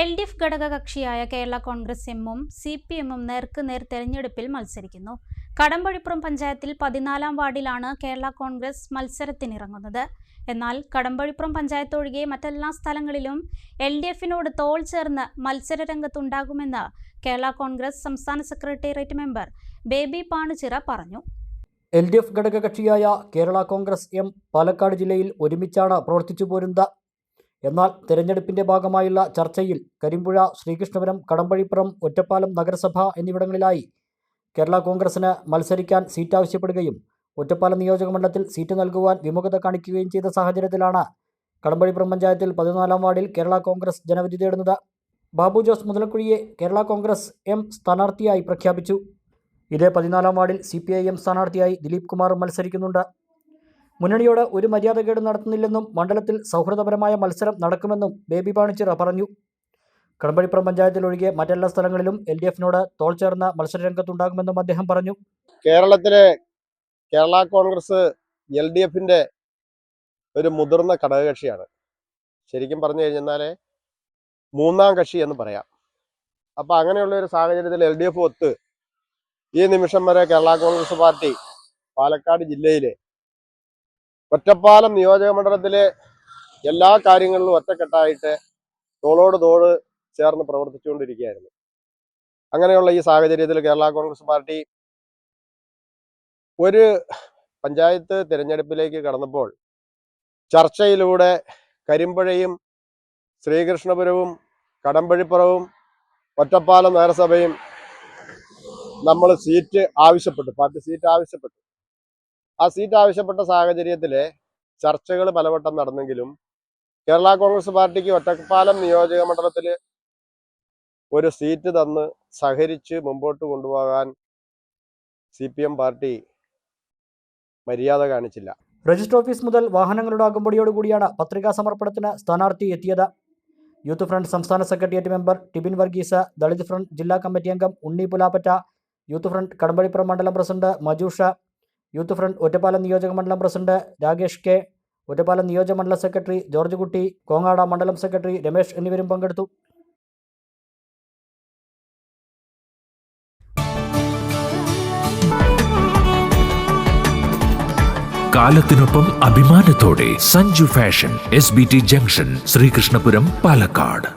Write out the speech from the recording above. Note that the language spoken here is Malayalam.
എൽ ഡി എഫ് ഘടകകക്ഷിയായ കേരള കോൺഗ്രസ് എമ്മും സി പി എമ്മും നേർക്കുനേർ തെരഞ്ഞെടുപ്പിൽ മത്സരിക്കുന്നു. കടമ്പഴിപ്പുറം പഞ്ചായത്തിൽ പതിനാലാം വാർഡിലാണ് കേരള കോൺഗ്രസ് മത്സരത്തിനിറങ്ങുന്നത്. എന്നാൽ കടമ്പഴിപ്പുറം പഞ്ചായത്ത് ഒഴികെ മറ്റെല്ലാ സ്ഥലങ്ങളിലും എൽ ഡി എഫിനോട് തോൾ ചേർന്ന് മത്സരരംഗത്തുണ്ടാകുമെന്ന് കേരള കോൺഗ്രസ് സംസ്ഥാന സെക്രട്ടേറിയറ്റ് മെമ്പർ ബേബി പാണുചിറ പറഞ്ഞു. എൽ ഡി എഫ് ഘടകകക്ഷിയായ കേരള കോൺഗ്രസ് എം പാലക്കാട് ജില്ലയിൽ ഒരുമിച്ചാണ് പ്രവർത്തിച്ചു പോരുന്നത് എന്നാൽ തെരഞ്ഞെടുപ്പിന്റെ ഭാഗമായുള്ള ചർച്ചയിൽ കരിമ്പുഴ ശ്രീകൃഷ്ണപുരം കടമ്പഴിപ്പുറം ഒറ്റപ്പാലം നഗരസഭ എന്നിവിടങ്ങളിലായി കേരള കോൺഗ്രസിന് മത്സരിക്കാൻ സീറ്റ് ആവശ്യപ്പെടുകയും ഒറ്റപ്പാലം നിയോജകമണ്ഡലത്തിൽ സീറ്റ് നൽകുവാൻ വിമുഖത കാണിക്കുകയും ചെയ്ത സാഹചര്യത്തിലാണ് കടമ്പഴിപ്പുറം പഞ്ചായത്തിൽ പതിനാലാം വാർഡിൽ കേരള കോൺഗ്രസ് ജനവിധി തേടുന്നത്. ബാബു ജോസ് മുതലക്കുഴിയെ കേരള കോൺഗ്രസ് എം സ്ഥാനാർത്ഥിയായി പ്രഖ്യാപിച്ചു. ഇതേ പതിനാലാം വാർഡിൽ സി പി ഐ എം സ്ഥാനാർത്ഥിയായി ദിലീപ് കുമാറും മത്സരിക്കുന്നുണ്ട്. മുന്നണിയോട് ഒരു മര്യാദകേട് നടത്തുന്നില്ലെന്നും മണ്ഡലത്തിൽ സൗഹൃദപരമായ മത്സരം നടക്കുമെന്നും ബേബി പാണിച്ചിറ പറഞ്ഞു. കടമ്പഴിപ്പുറം പഞ്ചായത്തിൽ ഒഴികെ മറ്റെല്ലാ സ്ഥലങ്ങളിലും എൽ ഡി എഫിനോട് തോൾ ചേർന്ന മത്സരരംഗത്തുണ്ടാകുമെന്നും അദ്ദേഹം പറഞ്ഞു. കേരളത്തിലെ കേരള കോൺഗ്രസ് എൽ ഡി എഫിന്റെ ഒരു മുതിർന്ന ഘടകകക്ഷിയാണ്. ശരിക്കും പറഞ്ഞു കഴിഞ്ഞാൽ മൂന്നാം കക്ഷി എന്ന് പറയാം. അപ്പൊ അങ്ങനെയുള്ള ഒരു സാഹചര്യത്തിൽ എൽ ഡി എഫ് ഒത്ത് ഈ നിമിഷം വരെ കേരള കോൺഗ്രസ് പാർട്ടി പാലക്കാട് ജില്ലയിലെ ഒറ്റപ്പാലം നിയോജക മണ്ഡലത്തിലെ എല്ലാ കാര്യങ്ങളിലും ഒറ്റക്കെട്ടായിട്ട് തോളോട് തോൾ ചേർന്ന് പ്രവർത്തിച്ചുകൊണ്ടിരിക്കുകയായിരുന്നു. അങ്ങനെയുള്ള ഈ സാഹചര്യത്തിൽ കേരള കോൺഗ്രസ് പാർട്ടി ഒരു പഞ്ചായത്ത് തിരഞ്ഞെടുപ്പിലേക്ക് കടന്നപ്പോൾ ചർച്ചയിലൂടെ കരിമ്പുഴയും ശ്രീകൃഷ്ണപുരവും കടമ്പഴിപ്പുറവും ഒറ്റപ്പാലം നഗരസഭയും നമ്മൾ സീറ്റ് ആവശ്യപ്പെട്ടു പാർട്ടി സീറ്റ് ആവശ്യപ്പെട്ടു. ആ സീറ്റ് ആവശ്യപ്പെട്ട സാഹചര്യത്തിൽ ചർച്ചകൾ പലവട്ടം നടന്നെങ്കിലും കേരള കോൺഗ്രസ് പാർട്ടിക്ക് ഒറ്റപ്പാലം നിയോജക മണ്ഡലത്തിൽ ഒരു സീറ്റ് തന്ന് സഹരിച്ച് മുമ്പോട്ട് കൊണ്ടുപോകാൻ സി പി എം പാർട്ടി മര്യാദ കാണിച്ചില്ല. രജിസ്റ്റർ ഓഫീസ് മുതൽ വാഹനങ്ങളുടെ അകമ്പടിയോടുകൂടിയാണ് പത്രികാ സമർപ്പണത്തിന് സ്ഥാനാർത്ഥി എത്തിയത്. യൂത്ത് ഫ്രണ്ട് സംസ്ഥാന secretariat member Tibin Varghese Dalit front ജില്ലാ കമ്മിറ്റി അംഗം ഉണ്ണി പുലാപ്പറ്റ യൂത്ത് ഫ്രണ്ട് കടമ്പഴിപ്പുറം മണ്ഡലം president Majusha youth front Ottapalam നിയോജക മണ്ഡലം പ്രസിഡന്റ് രാകേഷ് കെ ഒറ്റപ്പാലം നിയോജക മണ്ഡലം സെക്രട്ടറി ജോർജ് കുട്ടി കോങ്ങാട മണ്ഡലം സെക്രട്ടറി രമേശ് എന്നിവരും പങ്കെടുത്തു. കാലത്തിനൊപ്പം അഭിമാനത്തോടെ Sanju fashion S B T junction Sreekrishnapuram Palakkad.